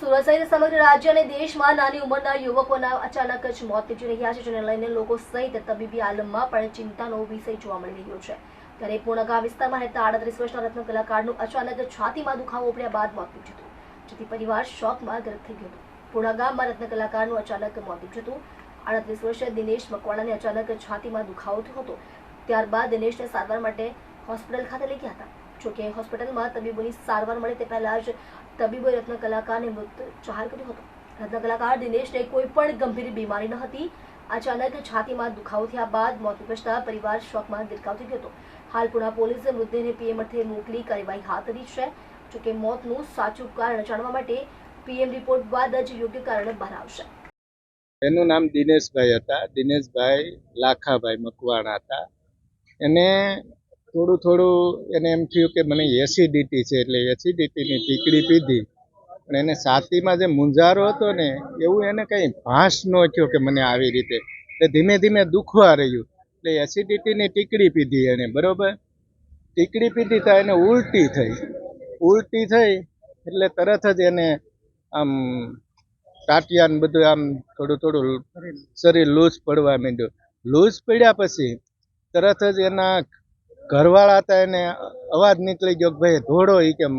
સુરત સહિત સમગ્ર રાજ્ય અને દેશમાં નાની ઉંમરના યુવકોના અચાનક જ મોત નીપજી રહ્યા છે, જેને લઈને લોકો સહિત તબીબી આલમમાં પણ ચિંતાનો વિષય જોવા મળી રહ્યો છે. ત્યારે પૂર્ણગા વિસ્તારમાં રહેતા આડત્રીસ વર્ષના રત્ન કલાકારનું અચાનક છાતીમાં દુખાવો ઉપડ્યા બાદ મોત નીપજ્યું હતું. જેથી પરિવાર શોકમાં ગરક થઈ ગયો હતો. પૂર્ણગામમાં રત્ન કલાકારનું અચાનક મોત નીપજ્યું હતું. આડત્રીસ વર્ષીય દિનેશ મકવાણાને અચાનક છાતીમાં દુખાવો થયો હતો. ત્યારબાદ દિનેશને સારવાર માટે હોસ્પિટલ ખાતે લઈ ગયા હતા. જોકે હોસ્પિટલમાં તબીબોની સારવાર મળે તે પહેલા જ તબીબોએ રત્ન મૃત જાહેર કર્યો હતો. રત્ન દિનેશને કોઈ પણ ગંભીર બીમારી ન હતી. અચાનક છાતીમાં દુખાવો થયા બાદ મોત નીપજતા પરિવાર શોકમાં દિરકાવ થઈ ગયો હતો. હાલ પુણા પોલીસે મૃતદેહને પીએમ અર્થે મોકલી કાર્યવાહી હાથ ધરી છે. જોકે મોતનું સાચું કારણ જાણવા માટે પીએમ રિપોર્ટ બાદ જ યોગ્ય કારણ બહાર આવશે. એનું નામ દિનેશભાઈ હતા. દિનેશભાઈ લાખાભાઈ મકવાણા હતા. એને થોડું થોડું એને એમ થયું કે મને એસિડિટી છે એટલે એસિડિટીની ટીકડી પીધી. પણ એને છાતીમાં જે મુંજારો હતો ને એવું એને કંઈ ભાસ ન થયો કે મને આવી રીતે. એટલે ધીમે ધીમે દુખવા રહ્યું. એટલે એસિડિટીની ટીકડી પીધી એને બરોબર? ટીકડી પીધી તો એને ઉલટી થઈ. ઉલટી થઈ એટલે તરત જ એને આમ ટાટિયા ને બધું આમ થોડું થોડું શરીર લૂઝ પડવા માંડ્યું. લૂઝ પડ્યા પછી તરત જ એના ઘરવાળા હતા એને અવાજ નીકળી ગયો કે ભાઈ, ધોડો એ કેમ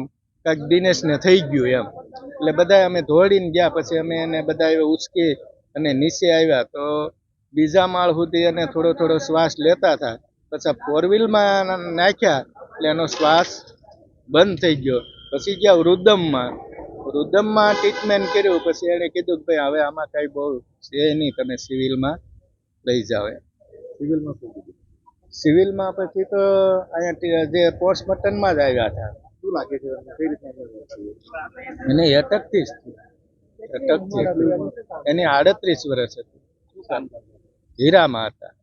કાંઈક દિનેશને થઈ ગયું એમ. એટલે બધા અમે ધોડીને ગયા, પછી અમે એને બધા એવા ઉચકી અને નીચે આવ્યા. તો બીજા માળ સુધી એને થોડો થોડો શ્વાસ લેતા હતા. પછી ફોર વ્હીલમાં નાખ્યા, એટલે એનો શ્વાસ બંધ થઈ ગયો. પછી ગયા વૃદ્ધમમાં. વૃદ્ધમમાં ટ્રીટમેન્ટ કર્યું, પછી એણે કીધું કે ભાઈ, હવે આમાં કાંઈ બહુ છે નહીં, તમે સિવિલમાં લઈ જાઓ. સિવિલમાં શું કીધું? સિવિલમાં પછી તો અહીંયા જે પોસ્ટમોર્ટમમાં જ આવ્યા હતા. શું લાગે છે કઈ રીતના એને અટકથી જ અટકથી એની આડત્રીસ વર્ષ હતી. હીરામાં હતા.